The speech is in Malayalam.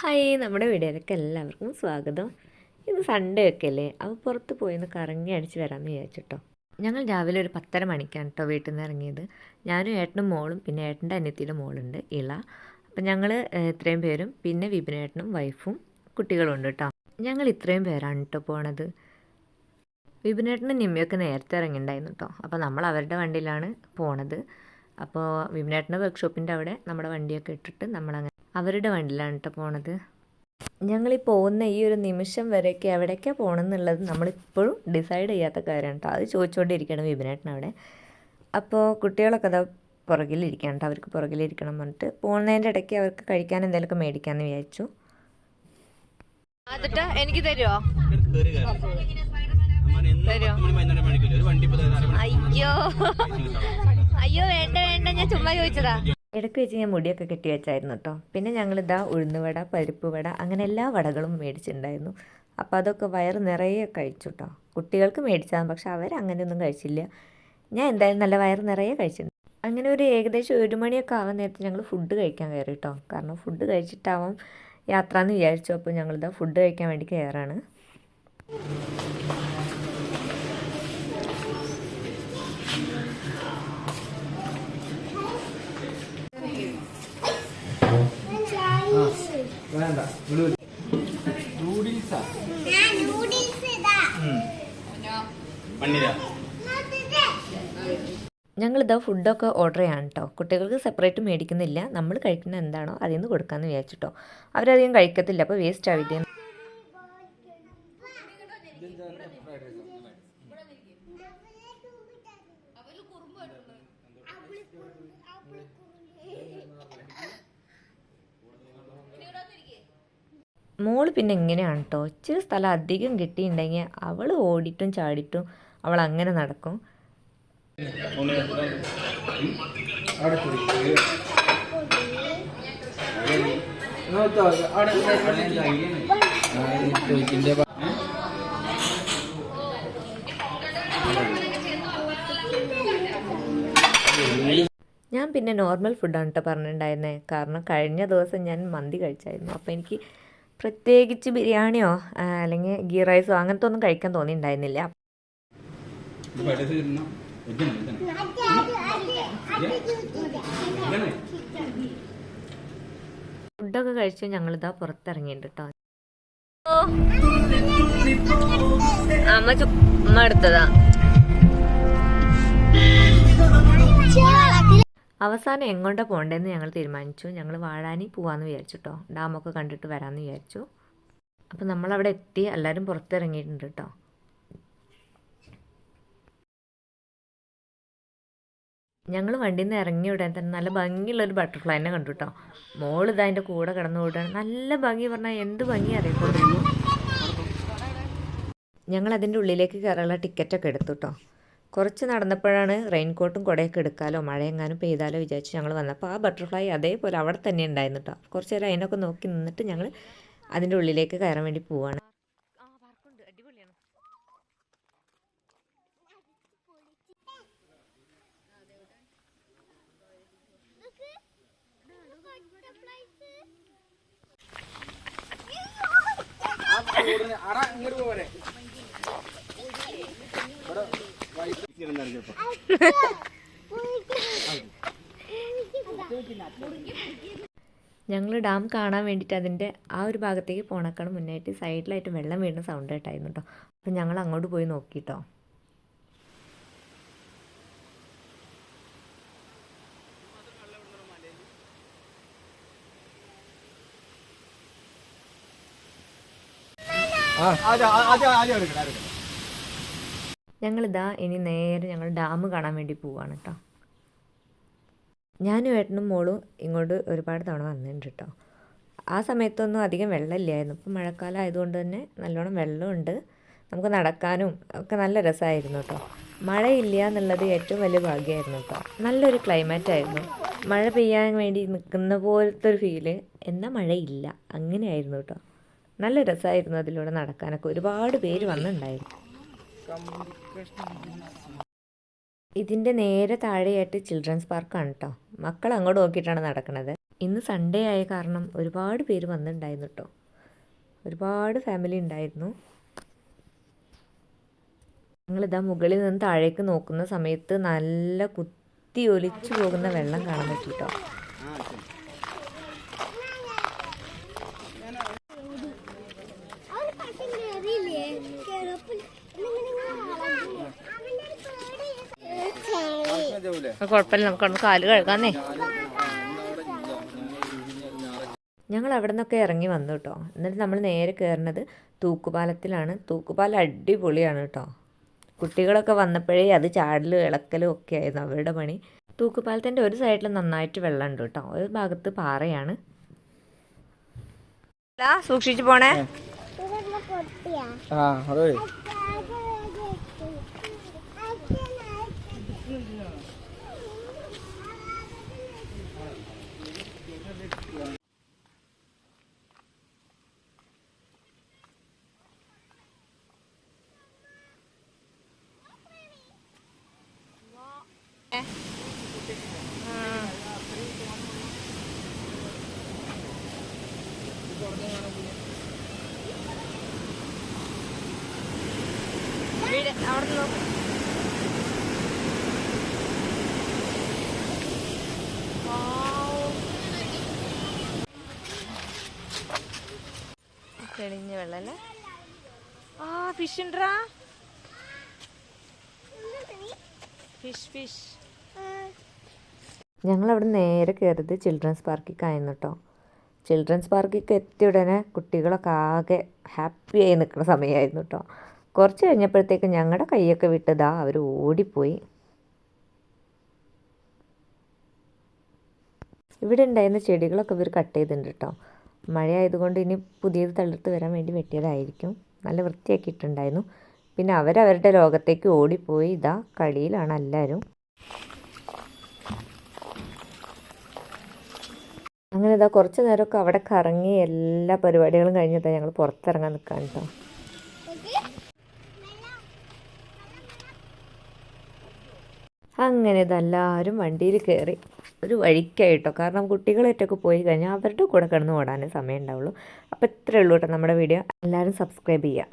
ഹായ് നമ്മുടെ വീഡിയോയിലേക്ക് എല്ലാവർക്കും സ്വാഗതം. ഇന്ന് സൺഡേ ഒക്കെ അല്ലേ അപ്പോൾ പുറത്ത് പോയി ഒന്ന് കറങ്ങി അടിച്ച് വരാമെന്ന് വിചാരിച്ചിട്ടോ. ഞങ്ങൾ രാവിലെ ഒരു പത്തര മണിക്കാണ് കേട്ടോ വീട്ടിൽ നിന്ന് ഇറങ്ങിയത്. ഞാനും ഏട്ടനും മോളും പിന്നെ ഏട്ടന്റെ അനിയത്തിയുടെ മോളുണ്ട് ഇള. അപ്പം ഞങ്ങൾ ഇത്രയും പേരും പിന്നെ വിപിനേട്ടനും വൈഫും കുട്ടികളും ഉണ്ട് കേട്ടോ ഞങ്ങൾ ഇത്രയും പേരാണ് കേട്ടോ പോണത്. വിപിനേട്ടനും നിമ്മിയൊക്കെ നേരത്തെ ഇറങ്ങിയിട്ടുണ്ടായിരുന്നു കേട്ടോ അപ്പോൾ നമ്മൾ അവരുടെ വണ്ടിയിലാണ് പോണത്. അപ്പോൾ വിപിനേട്ടന്റെ വർക്ക്ഷോപ്പിന്റെ അവിടെ നമ്മുടെ വണ്ടിയൊക്കെ ഇട്ടിട്ട് നമ്മളങ്ങനെ അവരുടെ വണ്ടിയിലാണ് കേട്ടോ പോണത്. ഞങ്ങൾ ഈ പോകുന്ന ഈ ഒരു നിമിഷം വരെയൊക്കെ എവിടേക്കാണ് പോകണമെന്നുള്ളത് നമ്മളിപ്പോഴും ഡിസൈഡ് ചെയ്യാത്ത കാര്യമാണ് കേട്ടോ അത് ചോദിച്ചുകൊണ്ടിരിക്കണം വിപിനേട്ടൻ അവിടെ. അപ്പോൾ കുട്ടികളൊക്കെ അതാ പുറകിലിരിക്കണം കേട്ടോ അവർക്ക് പുറകിലിരിക്കണം എന്ന് പറഞ്ഞിട്ട് പോകുന്നതിന്റെ ഇടയ്ക്ക് അവർക്ക് കഴിക്കാൻ എന്തെങ്കിലുമൊക്കെ മേടിക്കാമെന്ന് വിചാരിച്ചു. എനിക്ക് തരുമോ അയ്യോ. അയ്യോ വേണ്ട വേണ്ട. ഞാൻ ചുമ്മാ ചോദിച്ചതാ. ഇടയ്ക്ക് വെച്ച് ഞാൻ മുടിയൊക്കെ കെട്ടി വെച്ചായിരുന്നു കേട്ടോ പിന്നെ ഞങ്ങളിതാ ഉഴുന്നുവട പരിപ്പ് വട അങ്ങനെ എല്ലാ വടകളും മേടിച്ചിട്ടുണ്ടായിരുന്നു അപ്പോൾ അതൊക്കെ വയറ് നിറയെ കഴിച്ചു കേട്ടോ കുട്ടികൾക്ക് മേടിച്ചതാണ് പക്ഷെ അവർ അങ്ങനെയൊന്നും കഴിച്ചില്ല. ഞാൻ എന്തായാലും നല്ല വയറ് നിറയെ കഴിച്ചിട്ടുണ്ട് അങ്ങനെ ഒരു ഏകദേശം ഒരു മണിയൊക്കെ ആവാൻ നേരത്തെ ഞങ്ങൾ ഫുഡ് കഴിക്കാൻ കയറി കേട്ടോ കാരണം ഫുഡ് കഴിച്ചിട്ടാവാം യാത്ര എന്ന് വിചാരിച്ചു അപ്പോൾ ഞങ്ങളിതാ ഫുഡ് കഴിക്കാൻ വേണ്ടി കയറാണ്. മണ്ണിരാ ഞങ്ങളിതാ ഫുഡൊക്കെ ഓർഡർ ചെയ്യാണ് കേട്ടോ കുട്ടികൾക്ക് സെപ്പറേറ്റ് മേടിക്കുന്നില്ല. നമ്മൾ കഴിക്കുന്ന എന്താണോ അതിൽ നിന്ന് കൊടുക്കാമെന്ന് വിചാരിച്ചിട്ടോ. അവരധികം കഴിക്കത്തില്ല. അപ്പോൾ വേസ്റ്റ് ആവില്ല മോൾ പിന്നെ എങ്ങനെയാണ് കേട്ടോ ഇച്ചിരി സ്ഥലം അധികം കിട്ടിയിട്ടുണ്ടെങ്കിൽ അവൾ ഓടിയിട്ടും ചാടിയിട്ടും അവൾ അങ്ങനെ നടക്കും. ഞാൻ പിന്നെ നോർമൽ ഫുഡാണ് കേട്ടോ പറഞ്ഞിട്ടുണ്ടായിരുന്നത് കാരണം കഴിഞ്ഞ ദിവസം ഞാൻ മന്തി കഴിച്ചായിരുന്നു. അപ്പോൾ എനിക്ക് പ്രത്യേകിച്ച് ബിരിയാണിയോ അല്ലെങ്കിൽ ഗീ റൈസോ അങ്ങനത്തെ ഒന്നും കഴിക്കാൻ തോന്നിയിട്ടുണ്ടായിരുന്നില്ല. ഫുഡൊക്കെ കഴിച്ച് ഞങ്ങളിതാ പുറത്തിറങ്ങിയിട്ടുണ്ട് കേട്ടോ. അമ്മ ചുമ്മാ എടുത്തതാ. അവസാനം എങ്ങോട്ടാ പോകേണ്ടതെന്ന് ഞങ്ങൾ തീരുമാനിച്ചു. ഞങ്ങൾ വാഴാനി പോവാന്ന് വിചാരിച്ചു കേട്ടോ ഡാമൊക്കെ കണ്ടിട്ട് വരാമെന്ന് വിചാരിച്ചു. അപ്പോൾ നമ്മളവിടെ എത്തി. എല്ലാവരും പുറത്തിറങ്ങിയിട്ടുണ്ട് കേട്ടോ ഞങ്ങൾ വണ്ടിയിൽ നിന്ന് ഇറങ്ങിയ ഉടനെ തന്നെ നല്ല ഭംഗിയുള്ളൊരു ബട്ടർഫ്ലൈനെ കണ്ടു കേട്ടോ മോൾ ഇതാ അതിന്റെ കൂടെ കിടന്നു ഓടുകയാണ്. നല്ല ഭംഗി പറഞ്ഞാൽ എന്ത് ഭംഗി അറിയപ്പെടുന്നു. ഞങ്ങൾ അതിന്റെ ഉള്ളിലേക്ക് കയറാനുള്ള ടിക്കറ്റൊക്കെ എടുത്തു കേട്ടോ കുറച്ച് നടന്നപ്പോഴാണ് റെയിൻകോട്ടും കുടയൊക്കെ എടുക്കാലോ മഴയെങ്ങാനും പെയ്താലോ വിചാരിച്ച് ഞങ്ങൾ വന്നപ്പോൾ ആ ബട്ടർഫ്ലൈ അതേപോലെ അവിടെ തന്നെ ഉണ്ടായിരുന്നു കേട്ടോ കുറച്ച് നേരം അതിനൊക്കെ നോക്കി നിന്നിട്ട് ഞങ്ങൾ അതിന്റെ ഉള്ളിലേക്ക് കയറാൻ വേണ്ടി പോവാണ് ഞങ്ങൾ ഡാം കാണാൻ വേണ്ടിയിട്ട് അതിന്റെ ആ ഒരു ഭാഗത്തേക്ക് പോണക്കാണ് മുന്നായിട്ട് സൈഡിലായിട്ട് വെള്ളം വീഴുന്ന സൗണ്ട് കേട്ടായിരുന്നു കേട്ടോ അപ്പം ഞങ്ങൾ അങ്ങോട്ട് പോയി നോക്കിട്ടോ ഞങ്ങളിതാ ഇനി നേരെ ഞങ്ങൾ ഡാം കാണാൻ വേണ്ടി പോവാണ് കേട്ടോ ഞാനും ഏട്ടനും മോളും ഇങ്ങോട്ട് ഒരുപാട് തവണ വന്നിട്ടുണ്ട് കേട്ടോ ആ സമയത്തൊന്നും അധികം വെള്ളമില്ലായിരുന്നു. ഇപ്പം മഴക്കാലം ആയതുകൊണ്ട് തന്നെ നല്ലോണം വെള്ളമുണ്ട്. നമുക്ക് നടക്കാനും ഒക്കെ നല്ല രസമായിരുന്നു കേട്ടോ മഴയില്ല എന്നുള്ളത് ഏറ്റവും വലിയ ഭാഗ്യമായിരുന്നു കേട്ടോ നല്ലൊരു ക്ലൈമറ്റ് ആയിരുന്നു. മഴ പെയ്യാൻ വേണ്ടി നിൽക്കുന്ന പോലത്തെ ഒരു ഫീൽ എന്നാൽ മഴയില്ല. അങ്ങനെയായിരുന്നു കേട്ടോ നല്ല രസമായിരുന്നു അതിലൂടെ നടക്കാനൊക്കെ. ഒരുപാട് പേര് വന്നിട്ടുണ്ടായിരുന്നു. ഇതിന്റെ നേരെ താഴെയായിട്ട് ചിൽഡ്രൻസ് പാർക്കാണ് കേട്ടോ മക്കൾ അങ്ങോട്ട് നോക്കിയിട്ടാണ് നടക്കുന്നത് ഇന്ന് സൺഡേ ആയ കാരണം ഒരുപാട് പേര് വന്നിട്ടുണ്ടായിരുന്നു കേട്ടോ ഒരുപാട് ഫാമിലി ഉണ്ടായിരുന്നു. ഞങ്ങളിതാ മുകളിൽ നിന്ന് താഴേക്ക് നോക്കുന്ന സമയത്ത് നല്ല കുത്തി ഒലിച്ചു പോകുന്ന വെള്ളം കാണാൻ പറ്റി കേട്ടോ കുഴപ്പമില്ല നമുക്ക് കാൽ കഴുകാന്നേ. ഞങ്ങൾ അവിടെ നിന്നൊക്കെ ഇറങ്ങി വന്നു കേട്ടോ. എന്നിട്ട് നമ്മൾ നേരെ കയറുന്നത് തൂക്കുപാലത്തിലാണ്. തൂക്കുപാലം അടിപൊളിയാണ് കേട്ടോ. കുട്ടികളൊക്കെ വന്നപ്പോഴേ അത് ചാടലും ഇളക്കലും ഒക്കെ ആയിരുന്നു അവരുടെ പണി. തൂക്കുപാലത്തിന്റെ ഒരു സൈഡിൽ നന്നായിട്ട് വെള്ളമുണ്ട് കേട്ടോ. ഒരു ഭാഗത്ത് പാറയാണ്. സൂക്ഷിച്ചു പോണേ. ആ അതെ. അവിടെ നോക്ക്. തെളിഞ്ഞ വെള്ളല്ലേ? ആ ഫിഷ് ഉണ്ടറാ ഫിഷ് ഫിഷ് ഞങ്ങൾ അവിടെ നേരെ കയറിയത് ചിൽഡ്രൻസ് പാർക്കിലേക്കായിരുന്നു കേട്ടോ. ചിൽഡ്രൻസ് പാർക്കിലേക്ക് എത്തിയ ഉടനെ കുട്ടികളൊക്കെ ആകെ ആയി നിൽക്കുന്ന സമയമായിരുന്നു കേട്ടോ കുറച്ച് കഴിഞ്ഞപ്പോഴത്തേക്ക് ഞങ്ങളുടെ കൈയൊക്കെ വിട്ടതാ അവർ ഓടിപ്പോയി. ഇവിടെ ഉണ്ടായിരുന്ന ചെടികളൊക്കെ ഇവർ കട്ട് ചെയ്തിട്ടുണ്ട് കേട്ടോ മഴ ആയതുകൊണ്ട് ഇനി പുതിയത് തളിർത്ത് വരാൻ വേണ്ടി വെട്ടിയതായിരിക്കും. നല്ല വൃത്തിയാക്കിയിട്ടുണ്ടായിരുന്നു. പിന്നെ അവരവരുടെ ലോകത്തേക്ക് ഓടിപ്പോയി. ഇതാ കളിയിലാണ് എല്ലാവരും അങ്ങനെ ഇതാ കുറച്ച് നേരമൊക്കെ അവിടെ കറങ്ങി എല്ലാ പരിപാടികളും കഴിഞ്ഞിട്ടാണ് ഞങ്ങൾ പുറത്തിറങ്ങാൻ നിൽക്കാൻ കേട്ടോ അങ്ങനെ ഇതെല്ലാവരും വണ്ടിയിൽ കയറി ഒരു വഴിക്കായിട്ടോ. കാരണം കുട്ടികളായിട്ടൊക്കെ പോയി കഴിഞ്ഞാൽ അവരുടെ കൂടെ കിടന്ന് ഓടാനേ സമയം ഉണ്ടാവുള്ളൂ അപ്പോൾ ഇത്രയേ ഉള്ളൂ കേട്ടോ നമ്മുടെ വീഡിയോ. എല്ലാവരും സബ്സ്ക്രൈബ് ചെയ്യുക